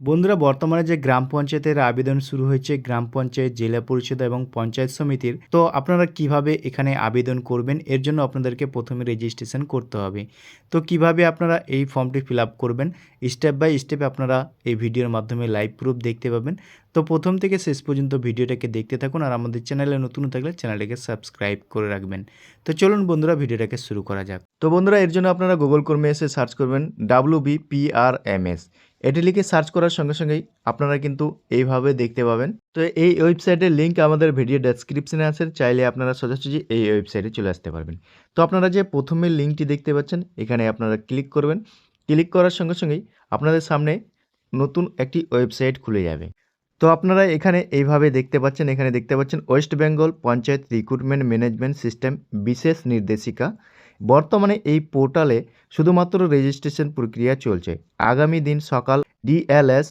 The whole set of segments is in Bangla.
বন্ধুরা, বর্তমানে যে গ্রাম পঞ্চায়েতের আবেদন শুরু হয়েছে, গ্রাম পঞ্চায়েত, জেলা পরিষদ এবং পঞ্চায়েত সমিতির, তো আপনারা কীভাবে এখানে আবেদন করবেন? এর জন্য আপনাদেরকে প্রথমে রেজিস্ট্রেশন করতে হবে। তো কীভাবে আপনারা এই ফর্মটি ফিল করবেন? স্টেপ বাই স্টেপ আপনারা এই ভিডিওর মাধ্যমে লাইভ প্রুফ দেখতে পাবেন। তো প্রথম থেকে শেষ পর্যন্ত ভিডিওটাকে দেখতে থাকুন আর আমাদের চ্যানেলে নতুন থাকলে চ্যানেলটাকে সাবস্ক্রাইব করে রাখবেন। তো চলুন বন্ধুরা ভিডিওটাকে শুরু করা যাক। তো বন্ধুরা, এর জন্য আপনারা গুগল কর্মে এসে সার্চ করবেন W B P R M S এটি লিখে সার্চ করার সঙ্গে সঙ্গেই আপনারা কিন্তু এইভাবে দেখতে পাবেন। তো এই ওয়েবসাইটের লিঙ্ক আমাদের ভিডিও ডেসক্রিপশনে আছে, চাইলে আপনারা সোজাসুজি এই ওয়েবসাইটে চলে আসতে পারবেন। তো আপনারা যে প্রথমে লিঙ্কটি দেখতে পাচ্ছেন, এখানে আপনারা ক্লিক করবেন। ক্লিক করার সঙ্গে সঙ্গেই আপনাদের সামনে নতুন একটি ওয়েবসাইট খুলে যাবে। তো আপনারা এখানে এইভাবে দেখতে পাচ্ছেন, এখানে দেখতে পাচ্ছেন West Bengal panchayat recruitment management system বিশেষ নির্দেশিকা। বর্তমানে এই পোর্টালে শুধুমাত্র রেজিস্ট্রেশন প্রক্রিয়া চলছে। আগামী দিন সকাল ডিএলএস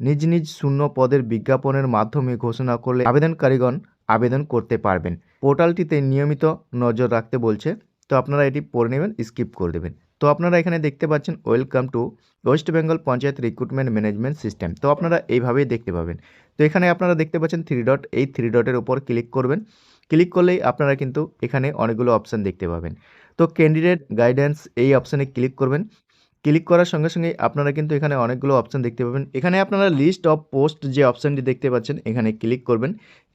নিজ নিজ শূন্য পদের বিজ্ঞাপনের মাধ্যমে ঘোষণা করলে আবেদনকারীগণ আবেদন করতে পারবেন। পোর্টালটিতে নিয়মিত নজর রাখতে বলছে। তো আপনারা এটি পড়ে নেবেন, স্কিপ করে দেবেন। তো আপনারা এখানে দেখতে পাচ্ছেন welcome to West Bengal panchayat recruitment management system তো আপনারা এইভাবেই দেখতে পাবেন। তো এখানে আপনারা দেখতে পাচ্ছেন থ্রি ডট এই থ্রি ডটের উপর ক্লিক করবেন। ক্লিক করলেই আপনারা কিন্তু এখানে অনেকগুলো অপশান দেখতে পাবেন। তো ক্যান্ডিডেট গাইডেন্স এই অপশানে ক্লিক করবেন। ক্লিক করার সঙ্গে সঙ্গে আপনারা কিন্তু এখানে অনেকগুলো অপশান দেখতে পাবেন। এখানে আপনারা লিস্ট অফ পোস্ট যে অপশানটি দেখতে পাচ্ছেন, এখানে ক্লিক করবেন।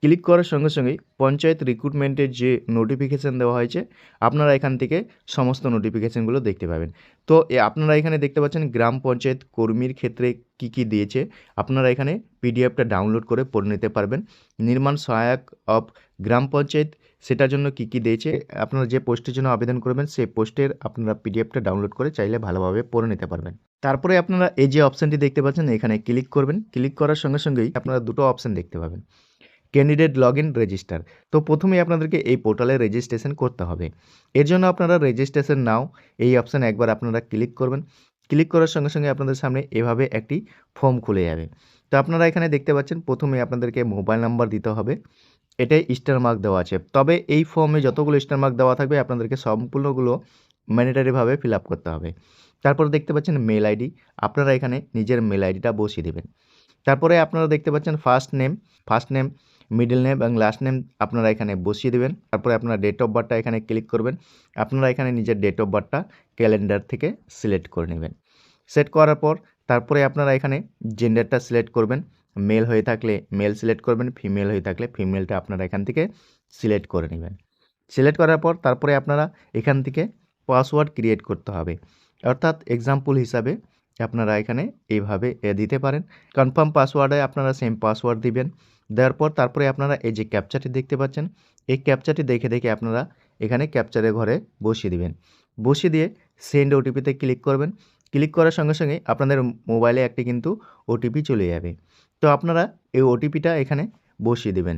ক্লিক করার সঙ্গে সঙ্গেই পঞ্চায়েত রিক্রুটমেন্টের যে নোটিফিকেশান দেওয়া হয়েছে, আপনারা এখান থেকে সমস্ত নোটিফিকেশানগুলো দেখতে পাবেন। তো আপনারা এখানে দেখতে পাচ্ছেন গ্রাম পঞ্চায়েত কর্মীর ক্ষেত্রে কি কি দিয়েছে, আপনারা এখানে পিডিএফটা ডাউনলোড করে পড়ে নিতে পারবেন। নির্মাণ সহায়ক অফ গ্রাম পঞ্চায়েত, সেটার জন্য কি কি দিয়েছে, আপনারা যে পোস্টের জন্য আবেদন করবেন, সেই পোস্টের আপনারা পিডিএফটা ডাউনলোড করে চাইলে ভালোভাবে পড়ে নিতে পারবেন। তারপরে আপনারা এই যে অপশানটি দেখতে পাচ্ছেন, এখানে ক্লিক করবেন। ক্লিক করার সঙ্গে সঙ্গেই আপনারা দুটো অপশান দেখতে পাবেন। ক্যান্ডিডেট লগ ইন রেজিস্টার তো প্রথমেই আপনাদেরকে এই পোর্টালে রেজিস্ট্রেশন করতে হবে। এর জন্য আপনারা রেজিস্ট্রেশন নাও এই অপশানে একবার আপনারা ক্লিক করবেন। ক্লিক করার সঙ্গে সঙ্গে আপনাদের সামনে এভাবে একটি ফর্ম খুলে যাবে। তো আপনারা এখানে দেখতে পাচ্ছেন প্রথমে আপনাদেরকে মোবাইল নাম্বার দিতে হবে। এটাই স্টার মার্ক দেওয়া আছে। তবে এই ফর্মে যতগুলো স্টার মার্ক দেওয়া থাকবে, আপনাদেরকে সম্পূর্ণগুলো ম্যান্ডেটারিভাবে ফিল আপ করতে হবে। তারপরে দেখতে পাচ্ছেন মেল আইডি আপনারা এখানে নিজের মেল আইডিটা বসিয়ে দেবেন। তারপরে আপনারা দেখতে পাচ্ছেন first name first name middle name এবং লাস্ট নেম আপনারা এখানে বসিয়ে দেবেন। তারপরে আপনার ডেট অফ বার্থটা এখানে ক্লিক করবেন। আপনারা এখানে নিজের ডেট অফ বার্থটা ক্যালেন্ডার থেকে সিলেক্ট করে নেবেন। সেট করার পর তারপরে আপনারা এখানে জেন্ডারটা সিলেক্ট করবেন। মেল হয়ে থাকলে মেল সিলেক্ট করবেন ফিমেল হয়ে থাকলে ফিমেলটা আপনারা এখান থেকে সিলেক্ট করে নেবেন। সিলেক্ট করার পর তারপরে আপনারা এখান থেকে পাসওয়ার্ড ক্রিয়েট করতে হবে। অর্থাৎ এক্সাম্পল হিসাবে আপনারা এখানে এইভাবে দিতে পারেন। কনফার্ম পাসওয়ার্ডে আপনারা সেম পাসওয়ার্ড দিবেন। দেওয়ার পর তারপরে আপনারা এই যে ক্যাপচারটি দেখতে পাচ্ছেন, এই ক্যাপচারটি দেখে দেখে আপনারা এখানে ক্যাপচারের ঘরে বসিয়ে দিবেন। বসিয়ে দিয়ে সেন্ড ওটিপিতে ক্লিক করবেন। ক্লিক করার সঙ্গে সঙ্গে আপনাদের মোবাইলে একটি কিন্তু ওটিপি চলে যাবে। তো আপনারা এই ওটিপিটা এখানে বসিয়ে দেবেন।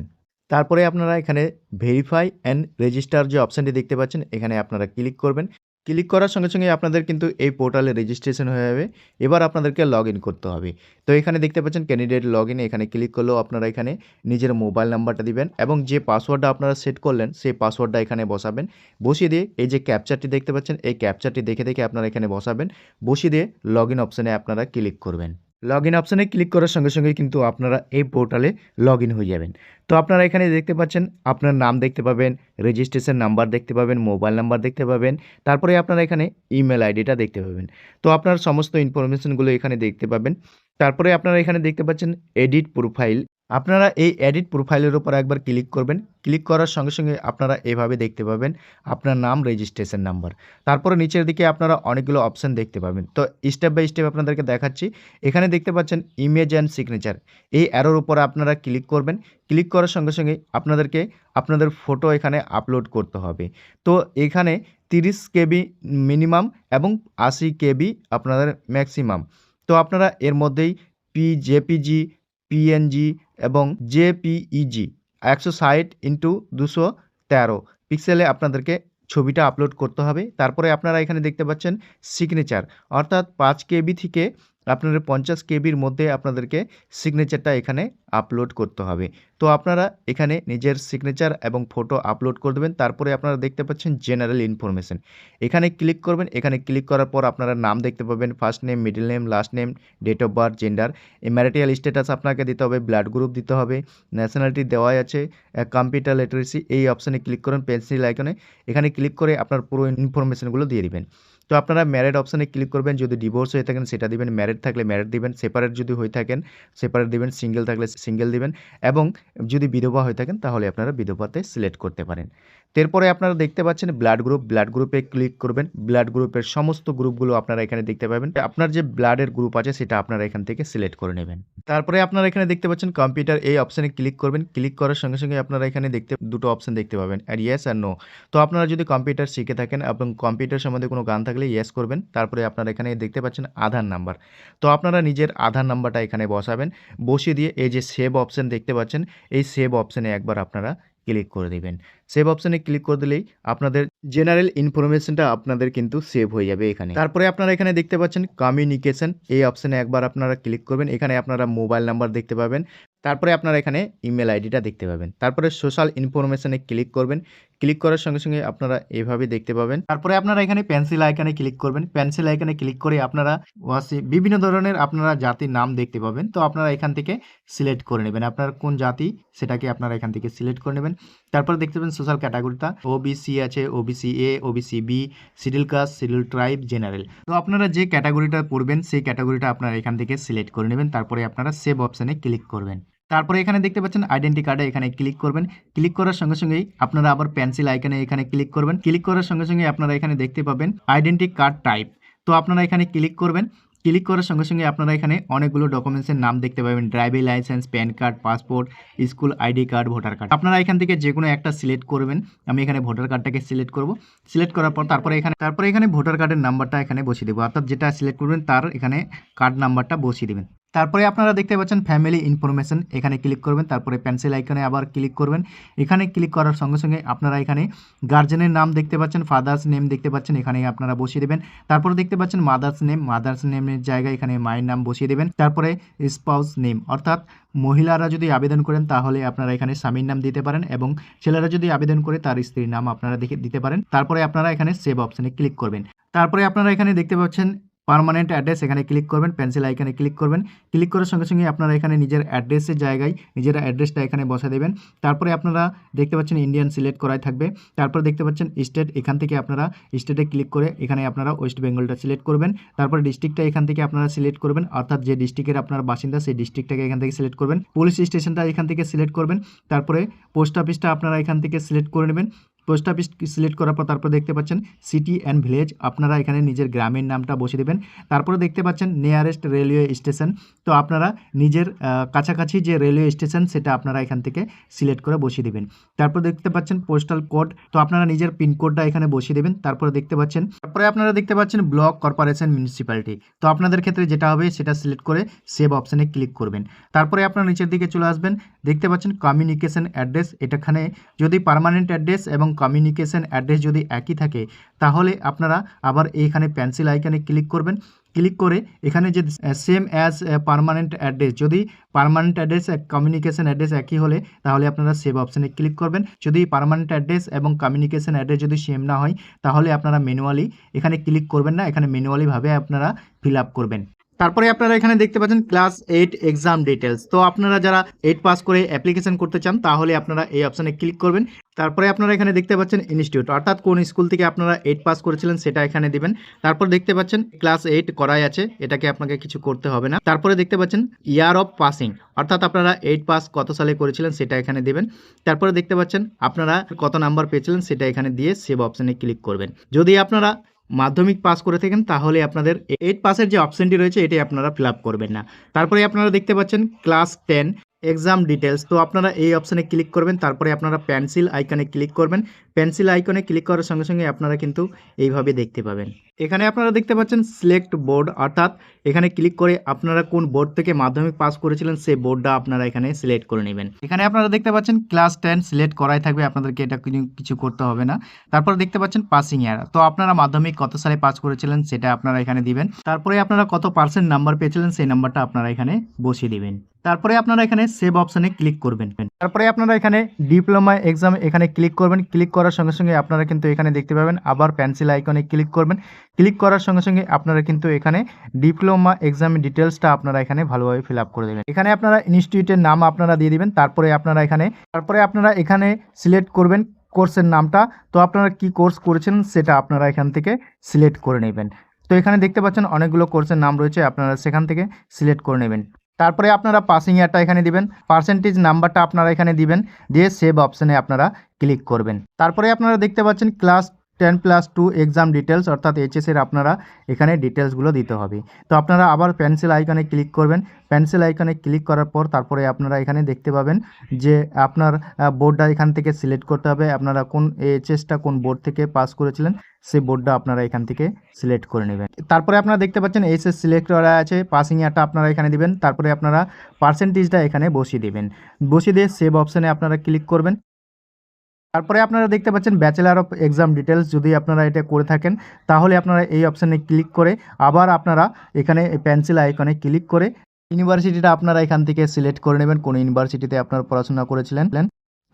তারপরে আপনারা এখানে ভেরিফাই অ্যান্ড রেজিস্টার যে অপশানটি দেখতে পাচ্ছেন, এখানে আপনারা ক্লিক করবেন। ক্লিক করার সঙ্গে সঙ্গে আপনাদের কিন্তু এই পোর্টালে রেজিস্ট্রেশন হয়ে যাবে। এবার আপনাদেরকে লগ করতে হবে। তো এখানে দেখতে পাচ্ছেন ক্যান্ডিডেট লগ এখানে ক্লিক করলেও আপনারা এখানে নিজের মোবাইল নাম্বারটা দিবেন এবং যে পাসওয়ার্ডটা আপনারা সেট করলেন, সেই পাসওয়ার্ডটা এখানে বসাবেন। বসিয়ে দিয়ে এই যে ক্যাপচারটি দেখতে পাচ্ছেন, এই ক্যাপচারটি দেখে দেখে আপনারা এখানে বসাবেন। বসিয়ে দিয়ে লগ ইন অপশানে আপনারা ক্লিক করবেন। লগ ইন অপশানে ক্লিক করার সঙ্গে সঙ্গে কিন্তু আপনারা এই পোর্টালে লগ হয়ে যাবেন। তো আপনারা এখানে দেখতে পাচ্ছেন, আপনার নাম দেখতে পাবেন রেজিস্ট্রেশন নাম্বার দেখতে পাবেন মোবাইল নাম্বার দেখতে পাবেন, তারপরে আপনারা এখানে ইমেল আইডিটা দেখতে পাবেন। তো আপনার সমস্ত ইনফরমেশনগুলো এখানে দেখতে পাবেন। তারপরে আপনারা এখানে দেখতে পাচ্ছেন এডিট প্রোফাইল আপনারা এই এডিট প্রোফাইলের উপর একবার ক্লিক করবেন। ক্লিক করার সঙ্গে সঙ্গে আপনারা এভাবে দেখতে পাবেন আপনার নাম রেজিস্ট্রেশন নাম্বার তারপরে নিচের দিকে আপনারা অনেকগুলো অপশান দেখতে পাবেন। তো স্টেপ বাই স্টেপ আপনাদেরকে দেখাচ্ছি। এখানে দেখতে পাচ্ছেন ইমেজ অ্যান্ড সিগনেচার এই অ্যারোর উপর আপনারা ক্লিক করবেন। ক্লিক করার সঙ্গে সঙ্গে আপনাদেরকে আপনাদের ফটো এখানে আপলোড করতে হবে। তো এখানে তিরিশ কেবি মিনিমাম এবং আশি কেবি আপনাদের ম্যাক্সিমাম তো আপনারা এর মধ্যেই পি জেপিজি পিএনজি এবং জেপিইজি একশো ষাট ইন্টু দুশো তেরো পিক্সেলে আপনাদেরকে ছবিটা আপলোড করতে হবে। তারপরে আপনারা এখানে দেখতে পাচ্ছেন সিগনেচার অর্থাৎ পাঁচ কেবি থেকে আপনাদের পঞ্চাশ কেবির মধ্যে আপনাদেরকে সিগনেচারটা এখানে আপলোড করতে হবে। তো আপনারা এখানে নিজের সিগনেচার এবং ফটো আপলোড করে দেবেন, তারপরে আপনারা দেখতে পাচ্ছেন জেনারেল ইনফরমেশন এখানে ক্লিক করবেন, এখানে ক্লিক করার পর আপনারা নাম দেখতে পাবেন first name middle name last name date of birth gender marital status আপনাকে দিতে হবে ব্লাড গ্রুপ দিতে হবে ন্যাশনালিটি দেওয়াই আছে কম্পিউটার লিটারেসি এই অপশানে ক্লিক করুন পেন্সিল আইকনে এখানে ক্লিক করে আপনার পুরো ইনফরমেশনগুলো দিয়ে দিবেন। তো আপনারা ম্যারেড অপশানে ক্লিক করবেন, যদি ডিভোর্স হয়ে থাকেন সেটা দিবেন ম্যারেড থাকলে ম্যারেড দিবেন সেপারেট যদি হয়ে থাকেন সেপারেট দিবেন সিঙ্গেল থাকলে সিঙ্গেল দিবেন এবং যদি বিধবা হয়ে থাকেন তাহলে আপনারা বিধবাতে সিলেক্ট করতে পারেন। এরপরে আপনারা দেখতে পাচ্ছেন ব্লাড গ্রুপ ব্লাড গ্রুপে ক্লিক করবেন। ব্লাড গ্রুপের সমস্ত গ্রুপগুলো আপনারা এখানে দেখতে পাবেন। আপনার যে ব্লাডের গ্রুপ আছে সেটা আপনারা এখান থেকে সিলেক্ট করে নেবেন। তারপরে আপনারা এখানে দেখতে পাচ্ছেন কম্পিউটার এই অপশানে ক্লিক করবেন। ক্লিক করার সঙ্গে সঙ্গে আপনারা এখানে দেখতে, দুটো অপশান দেখতে পাবেন আর ইয়েস আর নো তো আপনারা যদি কম্পিউটার শিখে থাকেন এবং কম্পিউটার সম্বন্ধে কোনো গান থাকলে ইয়েস করবেন। তারপরে আপনারা এখানে দেখতে পাচ্ছেন আধার নাম্বার। তো আপনারা নিজের আধার নাম্বারটা এখানে বসাবেন। বসিয়ে দিয়ে এই যে সেভ অপশান দেখতে পাচ্ছেন, এই সেভ অপশানে একবার আপনারা ক্লিক করে দিবেন। সেভ অপশানে ক্লিক করে দিলেই আপনাদের জেনারেল ইনফরমেশনটা আপনাদের কিন্তু সেভ হয়ে যাবে এখানে। তারপরে আপনারা এখানে দেখতে পাচ্ছেন কমিউনিকেশন এই অপশানে একবার আপনারা ক্লিক করবেন। এখানে আপনারা মোবাইল নাম্বার দেখতে পাবেন। তারপরে আপনারা এখানে ইমেল আইডিটা দেখতে পাবেন। তারপরে সোশ্যাল ইনফরমেশনে ক্লিক করবেন। ক্লিক করার সঙ্গে সঙ্গে আপনারা এভাবে দেখতে পাবেন। তারপরে আপনারা এখানে পেন্সিল আইকনে ক্লিক করবেন। পেন্সিল আইকনে ক্লিক করে আপনারা বিভিন্ন ধরনের আপনারা জাতির নাম দেখতে পাবেন। তো আপনারা এখান থেকে সিলেক্ট করে নেবেন। আপনার কোন জাতি, সেটাকে আপনারা এখান থেকে সিলেক্ট করে নেবেন। তারপরে দেখতে পাবেন সোশ্যাল ক্যাটাগরিটা ওবিসি আছে OBC A OBC B schedule caste schedule tribe general তো আপনারা যে ক্যাটাগরিটা পড়বেন, সেই ক্যাটাগরিটা আপনারা এখান থেকে সিলেক্ট করে নেবেন, তারপরে আপনারা সেভ অপশানে ক্লিক করবেন। তারপরে এখানে দেখতে পাচ্ছেন আইডেন্টি কার্ডে এখানে ক্লিক করবেন। ক্লিক করার সঙ্গে সঙ্গেই আপনারা আবার পেন্সিল আইকনে এখানে ক্লিক করবেন। ক্লিক করার সঙ্গে সঙ্গে আপনারা এখানে দেখতে পাবেন আইডেন্টি কার্ড টাইপ তো আপনারা এখানে ক্লিক করবেন। ক্লিক করার সঙ্গে সঙ্গে আপনারা এখানে অনেকগুলো ডকুমেন্টসের নাম দেখতে পাবেন। Driving licence, PAN card, passport, school ID card, voter card. আপনারা এখান থেকে যে কোনো একটা সিলেক্ট করবেন। আমি এখানে ভোটার কার্ডটাকে সিলেক্ট করব। সিলেক্ট করার পর তারপরে এখানে তারপরে এখানে ভোটার কার্ডের নাম্বারটা এখানে বসিয়ে দেবো। অর্থাৎ যেটা সিলেক্ট করবেন তার এখানে কার্ড নাম্বারটা বসিয়ে দেবেন। তারপরে আপনারা দেখতে পাচ্ছেন ফ্যামিলি ইনফরমেশন এখানে ক্লিক করবেন, তারপরে পেন্সিল আইকনে আবার ক্লিক করবেন। এখানে ক্লিক করার সঙ্গে সঙ্গে আপনারা এখানে গার্জেনের নাম দেখতে পাচ্ছেন ফাদার্স নেম দেখতে পাচ্ছেন এখানে আপনারা বসিয়ে দেবেন। তারপরে দেখতে পাচ্ছেন মাদার্স নেম মাদার্স নেমের জায়গায় এখানে মায়ের নাম বসিয়ে দেবেন। তারপরে স্পাউস নেম অর্থাৎ মহিলারা যদি আবেদন করেন, তাহলে আপনারা এখানে স্বামীর নাম দিতে পারেন এবং ছেলেরা যদি আবেদন করে, তার স্ত্রীর নাম আপনারা দেখে দিতে পারেন। তারপরে আপনারা এখানে সেভ অপশানে ক্লিক করবেন। তারপরে আপনারা এখানে দেখতে পাচ্ছেন পার্মানেন্ট অ্যাড্রেস এখানে ক্লিক করবেন পেন্সিল আইকনে ক্লিক করবেন। ক্লিক করার সঙ্গে সঙ্গে আপনারা এখানে নিজের অ্যাড্রেসের জায়গায় নিজের অ্যাড্রেসটা এখানে বসা দেবেন। তারপরে আপনারা দেখতে পাচ্ছেন ইন্ডিয়ান সিলেক্ট করাই থাকবে। তারপরে দেখতে পাচ্ছেন স্টেট এখান থেকে আপনারা স্টেটে ক্লিক করে এখানে আপনারা ওয়েস্ট বেঙ্গলটা সিলেক্ট করবেন। তারপরে ডিস্ট্রিক্টটা এখান থেকে আপনারা সিলেক্ট করবেন। অর্থাৎ যে ডিস্ট্রিক্টের আপনার বাসিন্দা, সেই ডিস্ট্রিক্টটাকে এখান থেকে সিলেক্ট করবেন। পুলিশ স্টেশনটা এখান থেকে সিলেক্ট করবেন। তারপরে পোস্ট অফিসটা আপনারা এখান থেকে সিলেক্ট করে নেবেন। পোস্ট অফিস সিলেক্ট করার পর তারপর দেখতে পাচ্ছেন সিটি অ্যান্ড ভিলেজ। আপনারা এখানে নিজের গ্রামের নামটা বসিয়ে দেবেন। তারপরে দেখতে পাচ্ছেন নিয়ারেস্ট রেলওয়ে স্টেশন তো আপনারা নিজের কাছাকাছি যে রেলওয়ে স্টেশন সেটা আপনারা এখান থেকে সিলেক্ট করে বসিয়ে দেবেন। তারপর দেখতে পাচ্ছেন পোস্টাল কোড তো আপনারা নিজের পিনকোডটা এখানে বসিয়ে দেবেন। তারপরে দেখতে পাচ্ছেন, তারপরে আপনারা দেখতে পাচ্ছেন ব্লক কর্পোরেশন মিউনিসিপ্যালিটি তো আপনাদের ক্ষেত্রে যেটা হবে সেটা সিলেক্ট করে সেভ অপশানে ক্লিক করবেন। তারপরে আপনারা নিচের দিকে চলে আসবেন। দেখতে পাচ্ছেন কমিউনিকেশন অ্যাড্রেস এটাখানে যদি পার্মানেন্ট অ্যাড্রেস এবং কমিউনিকেশন অ্যাড্রেস যদি একই থাকে, তাহলে আপনারা আবার এইখানে পেন্সিল আইকনে ক্লিক করবেন। ক্লিক করে এখানে যে সেম অ্যাজ পার্মানেন্ট অ্যাড্রেস যদি পার্মানেন্ট অ্যাড্রেস কমিউনিকেশন অ্যাড্রেস একই হলে, তাহলে আপনারা সেভ অপশানে ক্লিক করবেন। যদি পার্মানেন্ট অ্যাড্রেস এবং কমিউনিকেশন অ্যাড্রেস যদি সেম না হয়, তাহলে আপনারা ম্যানুয়ালি এখানে ক্লিক করবেন না, এখানে ম্যানুয়ালিভাবে আপনারা ফিল আপ করবেন। তারপরে আপনারা এখানে দেখতে পাচ্ছেন ক্লাস এইট এক্সাম ডিটেলস তো আপনারা যারা এইট পাস করে অ্যাপ্লিকেশন করতে চান, তাহলে আপনারা এই অপশানে ক্লিক করবেন। তারপরে আপনারা এখানে দেখতে পাচ্ছেন ইনস্টিটিউট অর্থাৎ কোন স্কুল থেকে আপনারা এইট পাস করেছিলেন সেটা এখানে দিবেন। তারপর দেখতে পাচ্ছেন ক্লাস এইট করাই আছে, এটাকে আপনাকে কিছু করতে হবে না। তারপরে দেখতে পাচ্ছেন ইয়ার অফ পাসিং অর্থাৎ আপনারা এইট পাস কত সালে করেছিলেন সেটা এখানে দিবেন। তারপরে দেখতে পাচ্ছেন আপনারা কত নাম্বার পেয়েছিলেন সেটা এখানে দিয়ে সেভ অপশানে ক্লিক করবেন। যদি আপনারা মাধ্যমিক পাস করে থাকেন, তাহলে আপনাদের এইট পাসের যে অপশানটি রয়েছে এটি আপনারা ফিল করবেন না। তারপরে আপনারা দেখতে পাচ্ছেন ক্লাস টেন এক্সাম ডিটেলস তো আপনারা এই অপশানে ক্লিক করবেন, তারপরে আপনারা পেন্সিল আইকনে ক্লিক করবেন। পেন্সিল আইকনে ক্লিক করার সঙ্গে সঙ্গে আপনারা কিন্তু এইভাবে দেখতে পাবেন। এখানে আপনারা দেখতে পাচ্ছেন সিলেক্ট বোর্ড অর্থাৎ এখানে ক্লিক করে আপনারা কোন বোর্ড থেকে মাধ্যমিক পাস করেছিলেন, সেই বোর্ডটা আপনারা এখানে সিলেক্ট করে নেবেন। এখানে আপনারা দেখতে পাচ্ছেন ক্লাস টেন সিলেক্ট করাই থাকবে, আপনাদেরকে এটা কিছু- করতে হবে না। তারপরে দেখতে পাচ্ছেন পাসিং ইয়ার তো আপনারা মাধ্যমিক কত সালে পাস করেছিলেন, সেটা আপনারা এখানে দিবেন। তারপরে আপনারা কত পার্সেন্ট নাম্বার পেয়েছিলেন, সেই নাম্বারটা আপনারা এখানে বসিয়ে দিবেন। তারপরে আপনারা এখানে সেভ অপশানে ক্লিক করবেন। তারপরে আপনারা এখানে ডিপ্লোমা এক্সাম এখানে ক্লিক করবেন। ক্লিক করার সঙ্গে সঙ্গে আপনারা কিন্তু এখানে দেখতে পাবেন। আবার পেন্সিল আইকনে ক্লিক করবেন। ক্লিক করার সঙ্গে সঙ্গে আপনারা কিন্তু এখানে ডিপ্লোমা এক্সামের ডিটেলসটা আপনারা এখানে ভালোভাবে ফিল আপ করে দেবেন। এখানে আপনারা ইনস্টিটিউটের নাম আপনারা দিয়ে দিবেন। তারপরে আপনারা এখানে, তারপরে আপনারা এখানে সিলেক্ট করবেন কোর্সের নামটা। তো আপনারা কি কোর্স করেছেন সেটা আপনারা এখান থেকে সিলেক্ট করে নেবেন। তো এখানে দেখতে পাচ্ছেন অনেকগুলো কোর্সের নাম রয়েছে। আপনারা সেখান থেকে সিলেক্ট করে নেবেন। তারপরে আপনারা পাসিং ইয়ারটা এখানে দিবেন। পার্সেন্টেজ নাম্বারটা আপনারা এখানে দিবেন। দিয়ে সেভ অপশানে আপনারা ক্লিক করবেন। তারপরে আপনারা দেখতে পাচ্ছেন class ten plus two exam details, অর্থাৎ এইচএসের আপনারা এখানে ডিটেলসগুলো দিতে হবে। তো আপনারা আবার পেন্সিল আইকনে ক্লিক করবেন। পেন্সিল আইকনে ক্লিক করার পর তারপরে আপনারা এখানে দেখতে পাবেন যে আপনার বোর্ডটা এখান থেকে সিলেক্ট করতে হবে। আপনারা কোন এইচএসটা কোন বোর্ড থেকে পাস করেছিলেন, সেই বোর্ডটা আপনারা এখান থেকে সিলেক্ট করে নেবেন। তারপরে আপনারা দেখতে পাচ্ছেন এইচএস সিলেক্ট করা আছে, পাসিং ইয়ারটা আপনারা এখানে দিবেন। তারপরে আপনারা পার্সেন্টেজটা এখানে বসিয়ে দিবেন। বসিয়ে দিয়ে সেভ অপশানে আপনারা ক্লিক করবেন। তারপরে আপনারা দেখতে পাচ্ছেন ব্যাচেলার অফ এক্সাম ডিটেলস যদি আপনারা এটা করে থাকেন, তাহলে আপনারা এই অপশানে ক্লিক করে আবার আপনারা এখানে পেন্সিল আইকনে ক্লিক করে ইউনিভার্সিটিটা আপনারা এখান থেকে সিলেক্ট করে নেবেন। কোন ইউনিভার্সিটিতে আপনারা পড়াশোনা করেছিলেন।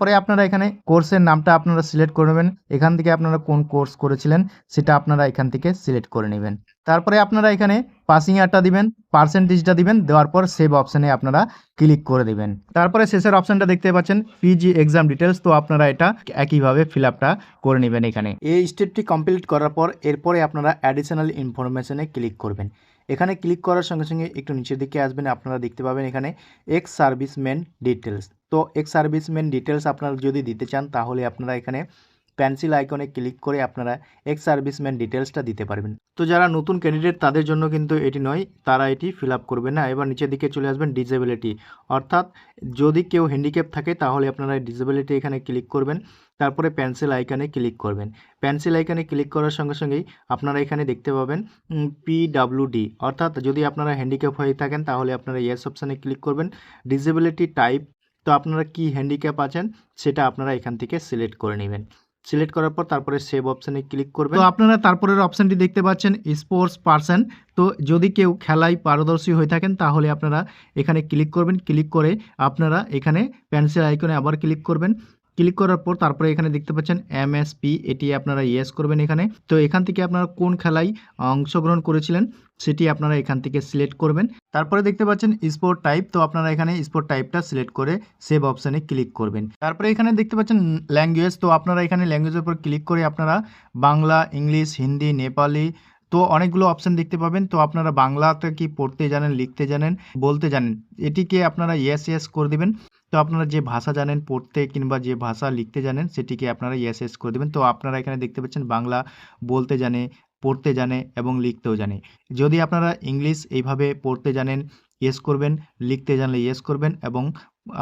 পরে আপনারা এখানে কোর্সের নামটা আপনারা সিলেক্ট করে নেবেন। এখান থেকে আপনারা কোন কোর্স করেছিলেন সেটা আপনারা এখান থেকে সিলেক্ট করে নেবেন। তারপরে আপনারা এখানে পাসিং ইয়ারটা দিবেন পার্সেন্টেজটা দিবেন, দেওয়ার পর সেভ অপশানে আপনারা ক্লিক করে দিবেন। তারপরে শেষের অপশানটা দেখতে পাচ্ছেন পিজি এক্সাম ডিটেলস তো আপনারা এটা একইভাবে ফিল আপটা করে নেবেন এখানে। এই স্টেপটি কমপ্লিট করার পর এরপরে আপনারা অ্যাডিশনাল ইনফরমেশনে ক্লিক করবেন। এখানে ক্লিক করার সঙ্গে সঙ্গে একটু নিচের দিকে আসবেন, আপনারা দেখতে পাবেন এখানে এক্স সার্ভিসম্যান ডিটেলস তো এক্স সার্ভিসম্যান ডিটেলস আপনারা যদি দিতে চান, তাহলে আপনারা এখানে পেন্সিল আইকনে ক্লিক করে আপনারা এক্স সার্ভিসম্যান ডিটেলসটা দিতে পারবেন। তো যারা নতুন ক্যান্ডিডেট তাদের জন্য কিন্তু এটি নয়, তারা এটি ফিল আপ করবে না। এবার নিচের দিকে চলে আসবেন ডিসেবিলিটি অর্থাৎ যদি কেউ হ্যান্ডিক্যাপ থাকে, তাহলে আপনারা ডিসেবিলিটি এখানে ক্লিক করবেন, তারপরে পেন্সিল আইকনে ক্লিক করবেন। পেন্সিল আইকনে ক্লিক করার সঙ্গে সঙ্গেই আপনারা এখানে দেখতে পাবেন পিডাব্লিউডি অর্থাৎ যদি আপনারা হ্যান্ডিক্যাপ হয়ে থাকেন, তাহলে আপনারা ইয়েস অপশানে ক্লিক করবেন। ডিসেবিলিটি টাইপ তো আপনারা কি হ্যান্ডিক্যাপ আছেন, সেটা আপনারা এখান থেকে সিলেক্ট করে নেবেন। সিলেক্ট করার পর তারপরে সেভ অপশানে ক্লিক করবেন। তো আপনারা তারপরের অপশানটি দেখতে পাচ্ছেন স্পোর্টস পার্সন তো যদি কেউ খেলায় পারদর্শী হয়ে থাকেন, তাহলে আপনারা এখানে ক্লিক করবেন। ক্লিক করে আপনারা এখানে পেন্সিল আইকনে আবার ক্লিক করবেন। ক্লিক করার পর তারপরে এখানে দেখতে পাচ্ছেন এমএসপি এটি আপনারা ইয়েস করবেন এখানে। তো এখান থেকে আপনারা কোন খেলায় অংশগ্রহণ করেছিলেন, সেটি আপনারা এখান থেকে সিলেক্ট করবেন। তারপরে দেখতে পাচ্ছেন স্পোর্ট টাইপ তো আপনারা এখানে স্পোর্ট টাইপটা সিলেক্ট করে সেভ অপশানে ক্লিক করবেন। তারপরে এখানে দেখতে পাচ্ছেন ল্যাঙ্গুয়েজ তো আপনারা এখানে ল্যাঙ্গুয়েজের উপর ক্লিক করে আপনারা বাংলা, ইংলিশ, হিন্দি, নেপালি, তো অনেকগুলো অপশান দেখতে পাবেন। তো আপনারা বাংলাতে কি পড়তে জানেন, লিখতে জানেন, বলতে জানেন, এটিকে আপনারা ইয়েস ইয়েস করে দিবেন। তো আপনারা যে ভাষা জানেন, পড়তে কিংবা যে ভাষা লিখতে জানেন, সেটিকে আপনারা ইয়েস ইয়েস করে দেবেন। তো আপনারা এখানে দেখতে পাচ্ছেন বাংলা বলতে জানে, পড়তে জানে এবং লিখতেও জানে। যদি আপনারা ইংলিশ এইভাবে পড়তে জানেন ইয়েস করবেন, লিখতে জানলে ইয়েস করবেন এবং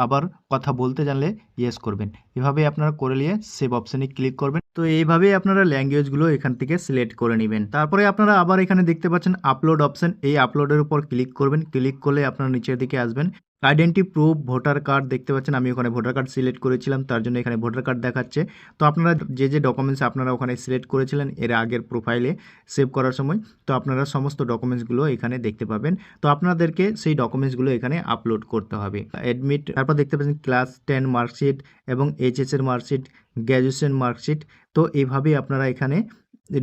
আবার কথা বলতে জানলে ইয়েস করবেন। এভাবে আপনারা করে নিয়ে সেভ অপশানে ক্লিক করবেন। তো এইভাবেই আপনারা ল্যাঙ্গুয়েজগুলো এখান থেকে সিলেক্ট করে নেবেন। তারপরে আপনারা আবার এখানে দেখতে পাচ্ছেন আপলোড অপশান এই আপলোডের উপর ক্লিক করবেন। ক্লিক করলে আপনারা নিচের দিকে আসবেন। আইডেন্টি প্রুফ ভোটার কার্ড দেখতে পাচ্ছেন, আমি ওখানে ভোটার কার্ড সিলেক্ট করেছিলাম, তার জন্য এখানে ভোটার কার্ড দেখাচ্ছে। তো আপনারা যে যে ডকুমেন্টস আপনারা ওখানে সিলেক্ট করেছিলেন, এর আগের প্রোফাইলে সেভ করার সময়, তো আপনারা সমস্ত ডকুমেন্টসগুলো এখানে দেখতে পাবেন। তো আপনাদেরকে সেই ডকুমেন্টসগুলো এখানে আপলোড করতে হবে। অ্যাডমিট তারপর দেখতে পাচ্ছেন ক্লাস টেন মার্কশিট এবং এইচএসের মার্কশিট গ্র্যাজুয়েশন মার্কশিট তো এইভাবেই আপনারা এখানে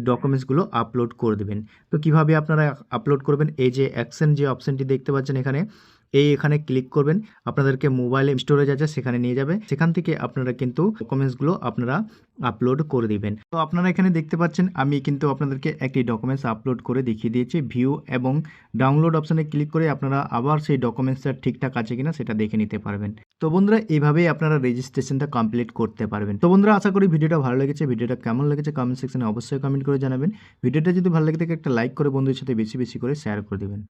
ডকুমেন্টসগুলো আপলোড করে দেবেন। তো কীভাবে আপনারা আপলোড করবেন, এই যে অ্যাকশন যে অপশানটি দেখতে পাচ্ছেন এখানে এই এখানে ক্লিক করবেন। আপনাদেরকে মোবাইলে স্টোরেজ আছে সেখানে নিয়ে যাবে, সেখান থেকে আপনারা কিন্তু ডকুমেন্টসগুলো আপনারা আপলোড করে দিবেন। তো আপনারা এখানে দেখতে পাচ্ছেন, আমি কিন্তু আপনাদেরকে একটি ডকুমেন্টস আপলোড করে দেখিয়ে দিয়েছি ভিউ এবং ডাউনলোড অপশানে ক্লিক করে আপনারা আবার সেই ডকুমেন্টসটা ঠিকঠাক আছে কিনা সেটা দেখে নিতে পারবেন। তো বন্ধুরা এইভাবেই আপনারা রেজিস্ট্রেশনটা কমপ্লিট করতে পারবেন। তো বন্ধুরা, আশা করি ভিডিওটা ভালো লেগেছে। ভিডিওটা কেমন লেগেছে কমেন্ট সেকশনে অবশ্যই কমেন্ট করে জানাবেন। ভিডিওটা যদি ভালো লেগে থাকে, একটা লাইক করে বন্ধুদের সাথে বেশি বেশি করে শেয়ার করে দেবেন।